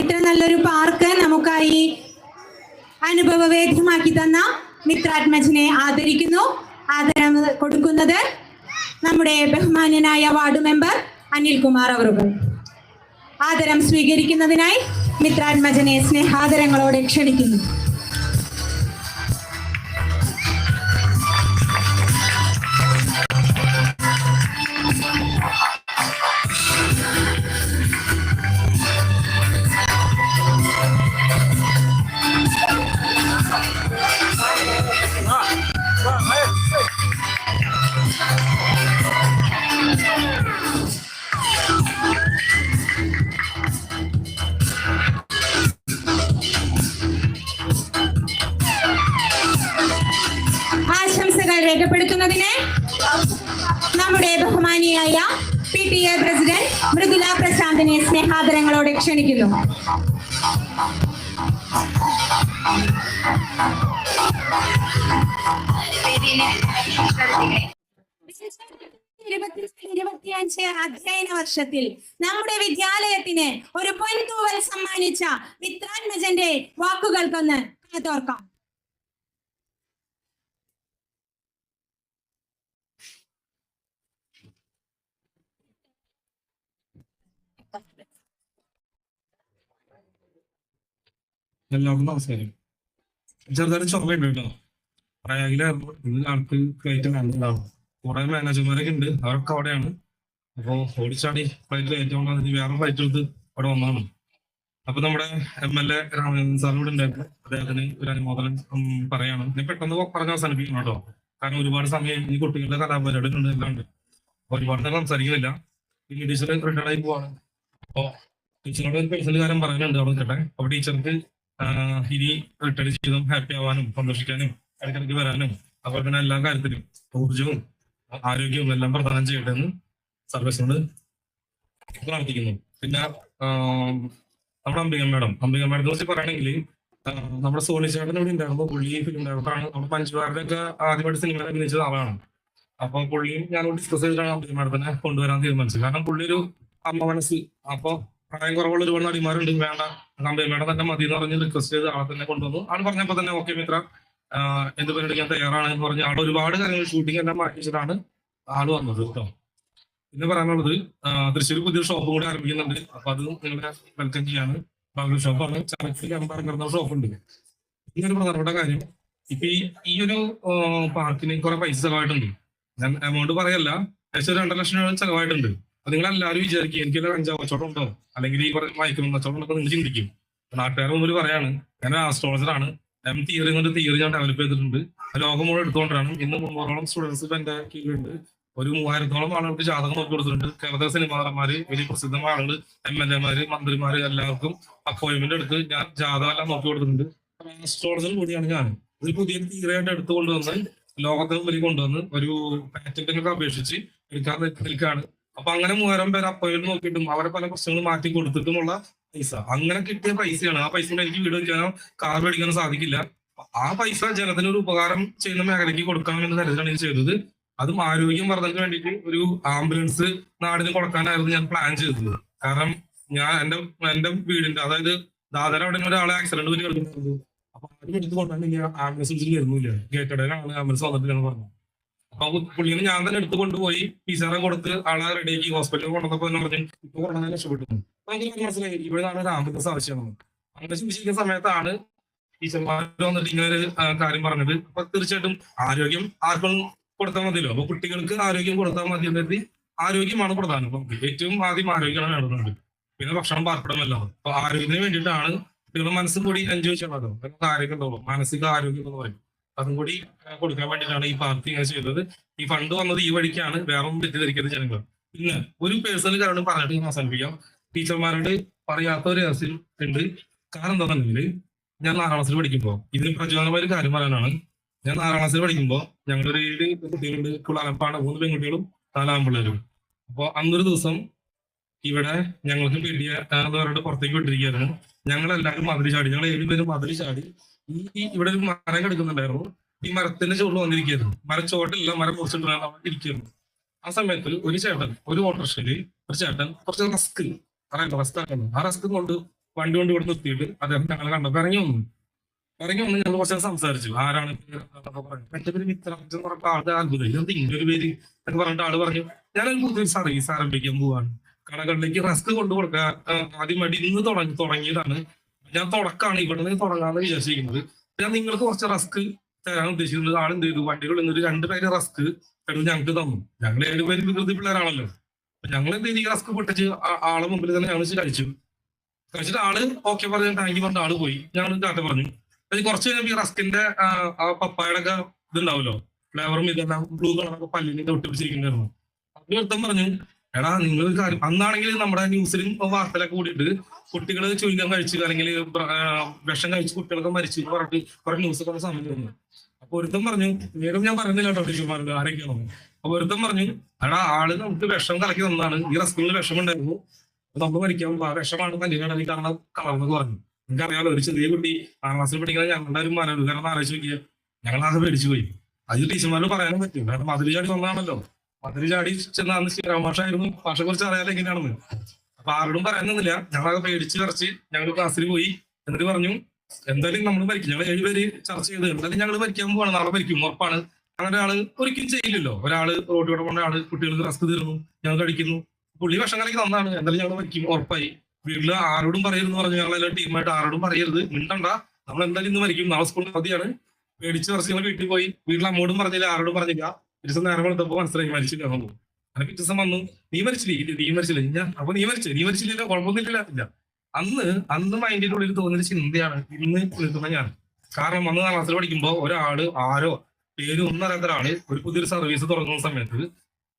ഇത്ര നല്ലൊരു പാർക്ക് നമുക്കായി അനുഭവവേദ്യമാക്കി തന്ന മിത്രാത്മജനെ ആദരിക്കുന്നു. ആദരം കൊടുക്കുന്നത് നമ്മുടെ ബഹുമാന്യനായ വാർഡ് മെമ്പർ അനിൽകുമാർ അവറുകൾ. ആദരം സ്വീകരിക്കുന്നതിനായി മിത്രാത്മജനെ സ്നേഹാദരങ്ങളോടെ ക്ഷണിക്കുന്നു. എ പ്രസിഡന്റ് മൃദുല പ്രശാന്തിനെ സ്നേഹാദരങ്ങളോടെ ക്ഷണിക്കുന്നു. ഇരുപത്തിയഞ്ച് അധ്യയന വർഷത്തിൽ നമ്മുടെ വിദ്യാലയത്തിന് ഒരു പൊൻതൂവൽ സമ്മാനിച്ച മിത്രാത്മജന്റെ വാക്കുകൾക്കൊന്ന് കാതോർക്കാം എല്ലാവർക്കും നമസ്കാരം. ചെറുതായിട്ട് ചുമയുണ്ട് കേട്ടോ പ്രയാഗിലായിരുന്നു ഇന്ന് ആൾക്ക് ഫ്ലൈറ്റ് കണ്ടിട്ടുണ്ടാവും കുറെ മാനേജർമാരൊക്കെ ഉണ്ട്. അവരൊക്കെ അവിടെയാണ്. അപ്പൊ ഓടിച്ചാടി ഫ്ലൈറ്റിൽ ഏറ്റവും അതിന് വേറെ ഫ്ലൈറ്റ് എടുത്ത് അവിടെ വന്നതാണ്. അപ്പൊ നമ്മുടെ M L A Ramachandran sir ഇവിടെ ഉണ്ടായിരുന്നു. അദ്ദേഹത്തിന് ഒരു അനുമോദനം പറയാണ്. ഞാൻ പെട്ടെന്ന് പറഞ്ഞ് അവസാനിപ്പിക്കണം കേട്ടോ. കാരണം ഒരുപാട് സമയം ഈ കുട്ടികളുടെ കലാപരിപാടി ഉണ്ട് എല്ലാം ഉണ്ട്. ഒരുപാട് നേരം സംസാരിക്കുന്നില്ല. ഈ ടീച്ചർ റിട്ടയർഡായി പോവാണ്. അപ്പൊ ടീച്ചറോട് ഒരു പേഴ്സണൽ കാര്യം പറയാനുണ്ട് അവിടെ കേട്ടെ അപ്പൊ ടീച്ചർക്ക് ഇനി റിട്ടയർ ചെയ്തും ഹാപ്പി ആവാനും സന്തോഷിക്കാനും ഇടയ്ക്കിടയ്ക്ക് വരാനും അതുപോലെ തന്നെ എല്ലാ കാര്യത്തിലും ഊർജവും ആരോഗ്യവും എല്ലാം പ്രദാനം ചെയ്യട്ടെ എന്ന് സർവീസിനോട് പ്രാർത്ഥിക്കുന്നു. പിന്നെ നമ്മുടെ അംബിക മേഡം അംബിക മേഡത്തെ കുറിച്ച് പറയുകയാണെങ്കിൽ നമ്മുടെ സോണി ചേട്ടൻ ഇവിടെ ഉണ്ടായിരുന്നു പുള്ളി ഫിലിം ഡയറക്ടറാണ് നമ്മുടെ പഞ്ചുവാരുടെ ഒക്കെ ആദ്യമായിട്ട് സിനിമ അഭിനയിച്ചത് ആളാണ്. അപ്പൊ പുള്ളിയും ഞാനോട് ഡിസ്കസ് ചെയ്തിട്ടാണ് അംബിക മാഡത്തിനെ കൊണ്ടുവരാൻ തീരുമാനിച്ചത്. കാരണം പുള്ളി ഒരു അമ്മ മനസ്സിൽ അപ്പൊ പ്രായം കുറവുള്ള ഒരുപാട് നടിമാരുണ്ട്. വേണ്ട. അംബികമ്മയുടെ തന്നെ മതി എന്ന് പറഞ്ഞ് റിക്വസ്റ്റ് ചെയ്ത് ആളെ തന്നെ കൊണ്ടുവന്നു. ആൾ പറഞ്ഞപ്പോ തന്നെ ഓക്കെ മിത്ര. എന്ത് പരിപാടി തയ്യാറാണ് എന്ന് പറഞ്ഞ് ആൾ ഒരുപാട് കാര്യങ്ങൾ ഷൂട്ടിംഗ് എല്ലാം മാറ്റിച്ചിട്ടാണ് ആൾ വന്നത് കേട്ടോ പിന്നെ പറയാനുള്ളത് തൃശ്ശൂർ പുതിയ ഷോപ്പ് കൂടി ആരംഭിക്കുന്നുണ്ട്. അപ്പൊ അത് നിങ്ങളെ വെൽക്കം ചെയ്യാണ്. ബാംഗ്ലൂർ ഷോപ്പാണ് ചാലക്കുടി അമ്പറങ്ങുന്ന ഷോപ്പുണ്ട് ഒരു പ്രധാനപ്പെട്ട കാര്യം ഇപ്പൊ ഈ ഈ ഒരു പാർക്കിന് കുറെ പൈസ ചെലവായിട്ടുണ്ട്. ഞാൻ എമൗണ്ട് പറയല്ല. ഏകദേശം രണ്ടര ലക്ഷം രൂപ ചെലവായിട്ടുണ്ട്. അപ്പൊ നിങ്ങൾ എല്ലാവരും വിചാരിക്കും എനിക്ക് കഞ്ചാവ് കച്ചവടം അല്ലെങ്കിൽ ഈ വായിക്കുന്ന കച്ചവടം ഉണ്ടോ നിങ്ങൾ ചിന്തിക്കും. നാട്ടുകാർ മുമ്പിൽ പറയാണ് ഞാൻ ആസ്ട്രോളജർ ആണ്. എം തിയറി കൊണ്ട് തിയറി ഞാൻ ഡെവലപ്പ് ചെയ്തിട്ടുണ്ട്. ലോകം മുഴുവൻ എടുത്തുകൊണ്ടാണ്. ഇന്ന് മുന്നൂറോളം സ്റ്റുഡൻസ് ഇപ്പൊ എന്റെ കീഴിലുണ്ട്. ഒരു മൂവായിരത്തോളം ആളുകൾക്ക് ജാതകം നോക്കി കൊടുത്തിട്ടുണ്ട്. കേരളത്തിലെ സിനിമാ നടന്മാര് വലിയ പ്രസിദ്ധമായ ആളുകൾ എം എൽ എമാര് മന്ത്രിമാര് എല്ലാവർക്കും അപ്പോയിന്റ്മെന്റ് എടുത്ത് ഞാൻ ജാതകം എല്ലാം നോക്കി കൊടുത്തിട്ടുണ്ട്. ആസ്ട്രോളജർ കൂടിയാണ് ഞാൻ. ഒരു പുതിയ തിയറിയായിട്ട് എടുത്തു കൊണ്ടുവന്ന് ലോകത്തെ വലിയ കൊണ്ടുവന്ന് ഒരു പാറ്റന്റിനൊക്കെ അപേക്ഷിച്ച് എടുക്കാൻ നിൽക്കുകയാണ് അപ്പൊ അങ്ങനെ മൂവായിരം പേര് അപ്പോയിന്റ് നോക്കിയിട്ടും അവരെ പല പ്രശ്നങ്ങൾ മാറ്റി കൊടുത്തിട്ടുമുള്ള പൈസ. അങ്ങനെ കിട്ടിയ പൈസയാണ്. ആ പൈസ കൊണ്ട് എനിക്ക് വീട് വയ്ക്കാനോ കാർ മേടിക്കാനോ സാധിക്കില്ല. ആ പൈസ ജനത്തിന് ഒരു ഉപകാരം ചെയ്യുന്ന മേഖലയ്ക്ക് കൊടുക്കാമെന്ന് തരത്തിലാണ് ഇത് ചെയ്തത്. അതും ആരോഗ്യം വർദ്ധനയ്ക്ക് വേണ്ടിയിട്ട് ഒരു ആംബുലൻസ് നാടിന് കൊടുക്കാനായിരുന്നു ഞാൻ പ്ലാൻ ചെയ്തത്. കാരണം ഞാൻ എന്റെ എന്റെ വീടിന്റെ അതായത് ദാദര അവിടെ ഒരാളെ ആക്സിഡന്റ് പറ്റി കിടക്കുന്നത് അപ്പൊ ആരും എടുത്ത് കൊണ്ടാണ് ആംബുലൻസ് വിളിച്ചിട്ട് വരുന്നില്ല. ഗേറ്റടയിലാണ് ആംബുലൻസ് വന്നിട്ടില്ലെന്ന് പറഞ്ഞു. പുള്ളിനെ ഞാൻ തന്നെ എടുത്തു കൊണ്ടുപോയി. പിസാറെ കൊടുത്ത് ആളെ റെഡിയാക്കി ഹോസ്പിറ്റലിൽ കൊണ്ടുവന്നപ്പോ എന്ന് പറഞ്ഞു ഇപ്പൊ കൊണ്ടുവന്നാൽ രക്ഷപ്പെട്ടു. ഭയങ്കര മനസ്സിലായി ഇവിടെയാണ് ഒരു ആംബുലൻസ് ആവശ്യമാണ് ആംബുലൻസ് വിളിച്ചിരിക്കുന്ന സമയത്താണ് ടീച്ചർമാർ വന്നിട്ട് ഇങ്ങനെ ഒരു കാര്യം പറഞ്ഞത്. അപ്പൊ തീർച്ചയായിട്ടും ആരോഗ്യം ആർക്കും കൊടുത്താൽ മതിയല്ലോ. അപ്പൊ കുട്ടികൾക്ക് ആരോഗ്യം കൊടുത്താൽ മതി എന്ന് ആരോഗ്യമാണ് പ്രധാനം. അപ്പൊ ഏറ്റവും ആദ്യം ആരോഗ്യമാണ് വേണ്ടത്. പിന്നെ ഭക്ഷണം പാർപ്പിടമല്ലോ. അപ്പൊ ആരോഗ്യത്തിന് വേണ്ടിയിട്ടാണ് കുട്ടികളുടെ മനസ്സും കൂടി എൻജോയ് ചെയ്യണമല്ലോ ആരോഗ്യം ഉണ്ടാവും മാനസിക ആരോഗ്യം എന്ന് പറയും അതും കൂടി കൊടുക്കാൻ വേണ്ടിയിട്ടാണ് ഈ പാർട്ടി ഇങ്ങനെ ചെയ്തത്. ഈ ഫണ്ട് വന്നത് ഈ വഴിക്കാണ് വേറെ തെറ്റിദ്ധരിക്കരുത് ജനങ്ങൾ പിന്നെ ഒരു പേഴ്സണൽ കാരണം പറഞ്ഞിട്ട് ഞാൻ അവസാനിപ്പിക്കാം. ടീച്ചർമാരോട് പറയാത്ത ഒരു രഹസ്യം ഉണ്ട്. കാരണം എന്താണെന്നുണ്ടെങ്കിൽ ഞാൻ നാലാം ക്ലാസ്സിൽ പഠിക്കുമ്പോൾ ഇതിന് പ്രചോദനമായ ഒരു കാര്യം പറയാനാണ്. ഞാൻ നാലാം ക്ലാസ്സിൽ പഠിക്കുമ്പോൾ ഞങ്ങളുടെ ഒരു ഏഴ് കുട്ടികളുണ്ട് കുളാലപ്പാണ്. മൂന്ന് പെൺകുട്ടികളും നാലാം പിള്ളേരും. അപ്പൊ അന്നൊരു ദിവസം ഇവിടെ ഞങ്ങൾക്ക് പേടിയ പുറത്തേക്ക് വിട്ടിരിക്കുകയായിരുന്നു. ഞങ്ങൾ എല്ലാവരും മതിൽ ചാടി. ഞങ്ങൾ ഏഴ് പേരും ചാടി ഈ ഇവിടെ ഒരു മരം കിടക്കുന്നുണ്ടായിരുന്നു. ഈ മരത്തിന്റെ ചുവട് വന്നിരിക്കുന്നു മരച്ചോട്ടില്ല മരം മുറിച്ചിട്ട് അവിടെ ഇരിക്കുന്നു ആ സമയത്ത് ഒരു ചേട്ടൻ ഒരു ഓട്ടോറിക്ഷയിൽ ഒരു ചേട്ടൻ കുറച്ച് റസ്ക് അറിയാലോ റസ്ക് ആക്കുന്നു. ആ റസ്ക് കൊണ്ട് വണ്ടി കൊണ്ട് ഇവിടെ നിർത്തിയിട്ട് അദ്ദേഹം ഞങ്ങളെ കണ്ടപ്പോ ഇറങ്ങി വന്നു. ഇറങ്ങി വന്ന് ഞങ്ങൾ കുറച്ച് സംസാരിച്ചു. ആരാണ് എന്റെ പേര് മിത്ര എന്ന് പറഞ്ഞ ആളുടെ അത്ഭുതം ഇതെന്ത് ഇങ്ങനെ പേര് എന്നൊക്കെ പറഞ്ഞിട്ട് ആൾ പറഞ്ഞു ഞാനൊരു പുതിയൊരു സർവീസ് ആരംഭിക്കാൻ പോവാണ്. കടകളിലേക്ക് റസ്ക് കൊണ്ടു കൊടുക്കുക ആദ്യമായിട്ട് ഇന്ന് തുടങ്ങി തുടങ്ങിയതാണ് ഞാൻ തുടക്കാണ് ഇവിടെ നിന്ന് വിചാരിച്ചിരിക്കുന്നത്. ഞാൻ നിങ്ങൾക്ക് കുറച്ച് റസ്ക് തരാൻ ഉദ്ദേശിക്കുന്നത്. ആൾ എന്ത് ചെയ്തു? വണ്ടികളിൽ നിന്ന് ഒരു രണ്ട് പേര് റസ്ക് എടുത്ത് ഞങ്ങൾക്ക് തന്നു. ഞങ്ങൾ ഏഴുപേരും വികൃതി പിള്ളേരാണല്ലോ. ഞങ്ങൾ എന്ത് ചെയ്തു? ഈ റസ്ക് പൊട്ടിച്ച് ആളെ മുമ്പിൽ തന്നെ ഞങ്ങൾ കഴിച്ചു. കഴിച്ചിട്ട് ആൾ ഓക്കെ പറഞ്ഞു താങ്ക് യു പറഞ്ഞ ആൾ പോയി. ഞങ്ങൾ ടാറ്റ പറഞ്ഞു. അത് കുറച്ച് കഴിഞ്ഞാൽ ഈ റസ്കിന്റെ ആ പപ്പായുടെ ഒക്കെ ഇതുണ്ടാവുമല്ലോ. ഫ്ലേവറും ഇതെല്ലാം ബ്ലൂ കളറൊക്കെ പല്ലിനെ ഒട്ടിപ്പിടിച്ചിരിക്കുന്നതായിരുന്നു അപ്പൊ അർത്ഥം പറഞ്ഞു എടാ നിങ്ങൾ കാര്യം അന്നാണെങ്കിൽ നമ്മുടെ ന്യൂസിലും വാർത്തയിലൊക്കെ കൂടിയിട്ട് കുട്ടികൾ ചുരുക്കം കഴിച്ചു അല്ലെങ്കിൽ വിഷം കഴിച്ച് കുട്ടികളൊക്കെ മരിച്ചു പറഞ്ഞിട്ട് കുറെ ന്യൂസ് ഒക്കെ സമയം തന്നു അപ്പൊ ഒരുത്തം പറഞ്ഞു നേരം ഞാൻ പറയുന്നില്ല കേട്ടോ പറഞ്ഞു ആരൊക്കെയാണോ? അപ്പൊ ഒരുത്തം പറഞ്ഞു എടാ ആൾ നമുക്ക് വിഷം കലക്കി തന്നാണ് ഈ റസ്കൂളിൽ വിഷം ഉണ്ടായിരുന്നു നമ്മൾ മരിക്കാൻ ആ വിഷമാണ് കല്യാണം കാരണം കളർന്ന് പറഞ്ഞു. നിങ്ങൾക്കറിയാലോ ഒരു ചെറിയ കുട്ടി ആറാം ക്ലാസ്സിൽ പഠിക്കുന്ന ഞങ്ങളുടെ ഒരു മനോഹരം ആലോചിച്ച് നോക്കിയാൽ ഞങ്ങൾ ആകെ പേടിച്ചു പോയി. അത് ടീച്ചർമാരോട് പറയാനും പറ്റും കാരണം ചാടി വന്നതാണല്ലോ. മതിൽ ചാടി ചെന്ന അന്ന് ശ്രീറാം മാഷായിരുന്നു. ഭാഷ കുറിച്ച് അറിയാതെ എങ്ങനെയാണെന്ന്. അപ്പൊ ആരോടും പറയാനൊന്നുമില്ല. ഞങ്ങളൊക്കെ പേടിച്ച് കറച്ച് ഞങ്ങൾ ക്ലാസ്സിൽ പോയി. എന്നിട്ട് പറഞ്ഞു എന്തായാലും നമ്മൾ ഭരിക്കും ഞങ്ങൾ ഏഴുപേര് ചർച്ച ചെയ്ത് എന്തായാലും ഞങ്ങൾ മരിക്കാൻ പോകണം നാളെ ഭരിക്കും ഉറപ്പാണ്. അങ്ങനെ ഒരാൾ ഒരിക്കലും ചെയ്യില്ലല്ലോ. ഒരാൾ റോഡിലൂടെ പോണ ആൾ കുട്ടികൾക്ക് റസ്ക് തീർന്നു ഞങ്ങൾ കഴിക്കുന്നു. പുള്ളി ഭക്ഷണം കളിക്ക് നന്നാണ്. എന്തായാലും ഞങ്ങൾ ഭരിക്കും ഉറപ്പായി. വീട്ടിൽ ആരോടും പറയരുത് പറഞ്ഞു. ഞങ്ങൾ എല്ലാ ടീമായിട്ട് ആരോടും പറയരുത്. മിണ്ടണ്ട. നമ്മൾ എന്തായാലും ഇന്ന് മരിക്കും. നാളെ സ്കൂളിൽ അവധിയാണ്. പേടിച്ച് കുറച്ച് ഞങ്ങൾ വീട്ടിൽ പോയി. വീട്ടിൽ അമ്മോടും പറഞ്ഞില്ല. ആരോടും പറഞ്ഞില്ല. ദിവസം നേരം കൊടുത്തപ്പോ മനസ്സിലായി മരിച്ചില്ല നമ്മൾ അങ്ങനെ പിറ്റേ ദിവസം വന്നു നീ മരിച്ചില്ലേ? ഇല്ല നീ മരിച്ചില്ല. ഞാൻ അപ്പൊ നീ മരിച്ചു നീ മരിച്ചില്ല കുഴപ്പമൊന്നുമില്ല ഇല്ല. അന്ന് അന്ന് മൈൻഡിന്റെ ഉള്ളിൽ തോന്നിയ ചിന്തയാണ് ഇന്ന് നിൽക്കുന്ന ഞാൻ. കാരണം അന്ന് നാലാം ക്ലാസ്സിൽ പഠിക്കുമ്പോ ഒരാൾ ആരോ പേര് ഒന്നും അറിയാത്ത ഒരാൾ ഒരു പുതിയൊരു സർവീസ് തുടങ്ങുന്ന സമയത്ത്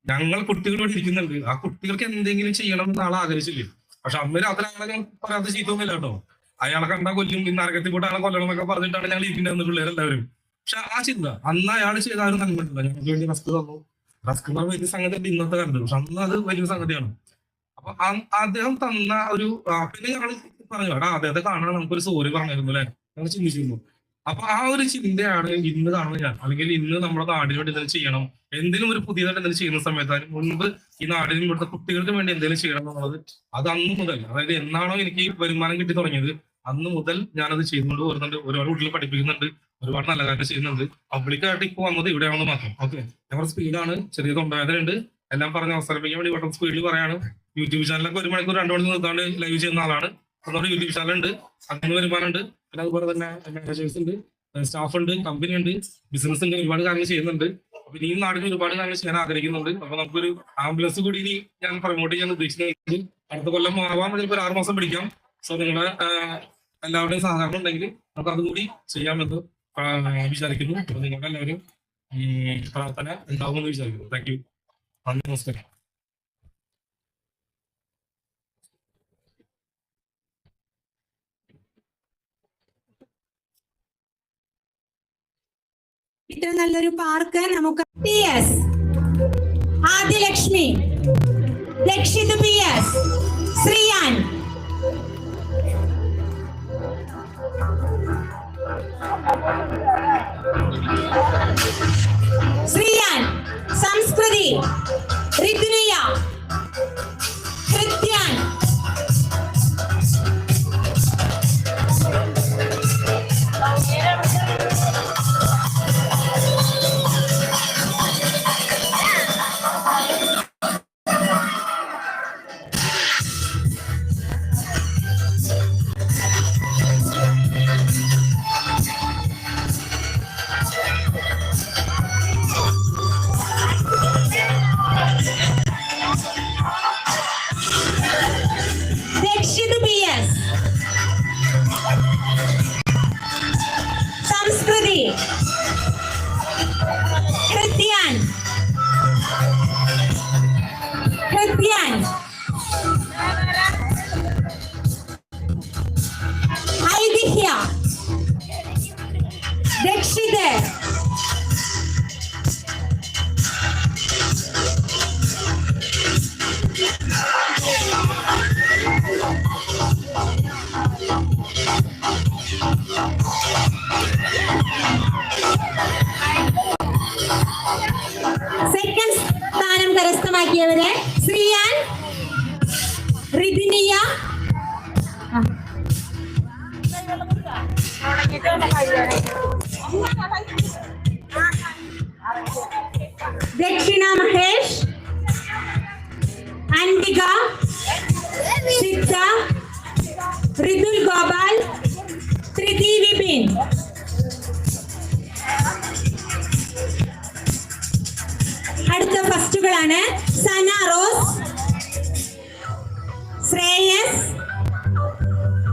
ഞങ്ങൾ കുട്ടികൾ പഠിക്കുന്നുണ്ട് ആ കുട്ടികൾക്ക് എന്തെങ്കിലും ചെയ്യണം എന്ന് ആൾ ആഗ്രഹിച്ചില്ലേ? പക്ഷെ അന്ന് രാത്രി അയാളെ പറയാത്ത ചീത്തൊന്നുമില്ല കേട്ടോ. അയാളെ കണ്ടാൽ കൊല്ലും ഇന്ന് അരക്കത്തിൽ പോയിട്ട് ആളെ കൊല്ലണം എന്നൊക്കെ പറഞ്ഞിട്ടാണ് ഞങ്ങൾ ഇരിക്കുന്നത് പിള്ളേരെല്ലാവരും. പക്ഷെ ആ ചിന്ത. അന്ന് അയാൾ ചെയ്ത ആരും ഒരു നന്മയുണ്ടല്ലോ ഞങ്ങൾക്ക് വേണ്ടി റസ്ക് തന്നു. റസ്ക് എന്ന് വലിയ സംഗതി ഇന്നത്തെ കാലത്ത് പക്ഷെ അന്ന് അത് വലിയ സംഗതിയാണ്. അപ്പൊ അദ്ദേഹം തന്ന ഒരു പിന്നെ ഞങ്ങൾ പറഞ്ഞു എടാ അദ്ദേഹത്തെ കാണാൻ നമുക്കൊരു സോറി പറഞ്ഞിരുന്നു അല്ലെ? ഞങ്ങൾ ചിന്തിച്ചിരുന്നു. അപ്പൊ ആ ഒരു ചിന്തയാണ് ഇന്ന് കാണുന്നത് ഞാൻ. അല്ലെങ്കിൽ ഇന്ന് നമ്മുടെ നാടിന് വേണ്ടി എന്തെങ്കിലും ചെയ്യണം. എന്തെങ്കിലും ഒരു പുതിയതായിട്ട് എന്തെങ്കിലും ചെയ്യുന്ന സമയത്ത് അതിന് മുൻപ് ഈ നാടിനും ഇവിടുത്തെ കുട്ടികൾക്ക് വേണ്ടി എന്തെങ്കിലും ചെയ്യണം എന്നുള്ളത് അത് അന്ന് മുതൽ. അതായത് എന്നാണോ എനിക്ക് വരുമാനം കിട്ടി തുടങ്ങിയത് അന്ന് മുതൽ ഞാനത് ചെയ്യുന്നുണ്ട് വരുന്നുണ്ട് ഓരോ വീട്ടിൽ പഠിപ്പിക്കുന്നുണ്ട്. ഒരുപാട് നല്ല കാര്യം ചെയ്യുന്നുണ്ട്. പബ്ലിക്കായിട്ട് ഇപ്പോൾ വന്നത് ഇവിടെയാണെന്ന് മാത്രം. ഓക്കെ ഞങ്ങളുടെ സ്പീഡാണ് ചെറിയ തൊണ്ടവേദനയുണ്ട്. എല്ലാം പറഞ്ഞ് അവസരപ്പിക്കാൻ വേണ്ടി വളരെ സ്പീഡിൽ പറയാണ്. യൂട്യൂബ് ചാനലൊക്കെ ഒരു മണിക്കൂർ രണ്ടു മണിക്കൂർ നിർത്താണ്ട് ലൈവ് ചെയ്യുന്ന ആളാണ്. അതുകൊണ്ട് യൂട്യൂബ് ചാനലുണ്ട് അങ്ങനെ വരുമാനമുണ്ട്. പിന്നെ അതുപോലെ തന്നെ മാനേജേഴ്സ് ഉണ്ട്. സ്റ്റാഫ് ഉണ്ട് കമ്പനി ഉണ്ട് ബിസിനസ് ഉണ്ട് ഒരുപാട് കാര്യങ്ങൾ ചെയ്യുന്നുണ്ട്. അപ്പൊ ഇനിയും നാടിന് ഒരുപാട് കാര്യങ്ങൾ ചെയ്യാൻ ആഗ്രഹിക്കുന്നുണ്ട്. അപ്പൊ നമുക്കൊരു ആംബുലൻസ് കൂടി ഇനി ഞാൻ പ്രൊമോട്ട് ചെയ്യാൻ ഉദ്ദേശിക്കുന്നത് അടുത്ത കൊല്ലം ആവാൻ വേണ്ടി ഒരു ആറ് മാസം പിടിക്കാം. സോ നിങ്ങളുടെ എല്ലാവരുടെയും സഹകരണം ഉണ്ടെങ്കിൽ നമുക്ക് അതും കൂടി ചെയ്യാമെന്ന് വിചാരിക്കുന്നു. നിങ്ങളുടെ എല്ലാവരും പ്രാർത്ഥന ഉണ്ടാവുമെന്ന് വിചാരിക്കുന്നു. താങ്ക് യു നന്ദി നമസ്കാരം. ഏറ്റവും നല്ലൊരു പാർക്ക് നമുക്ക് P S Adhyalakshmi Lakshith P S Sreeyan. Sreeyan Samskriti ആക്കിയ അവരെ ശ്രീയാൻ റിദിനിയ ദക്ഷിണ Mahesh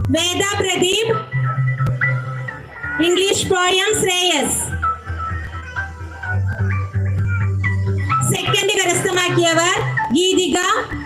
Veda Pradeep, English poem Shreyas. Second Karastamakiyavar, Geetika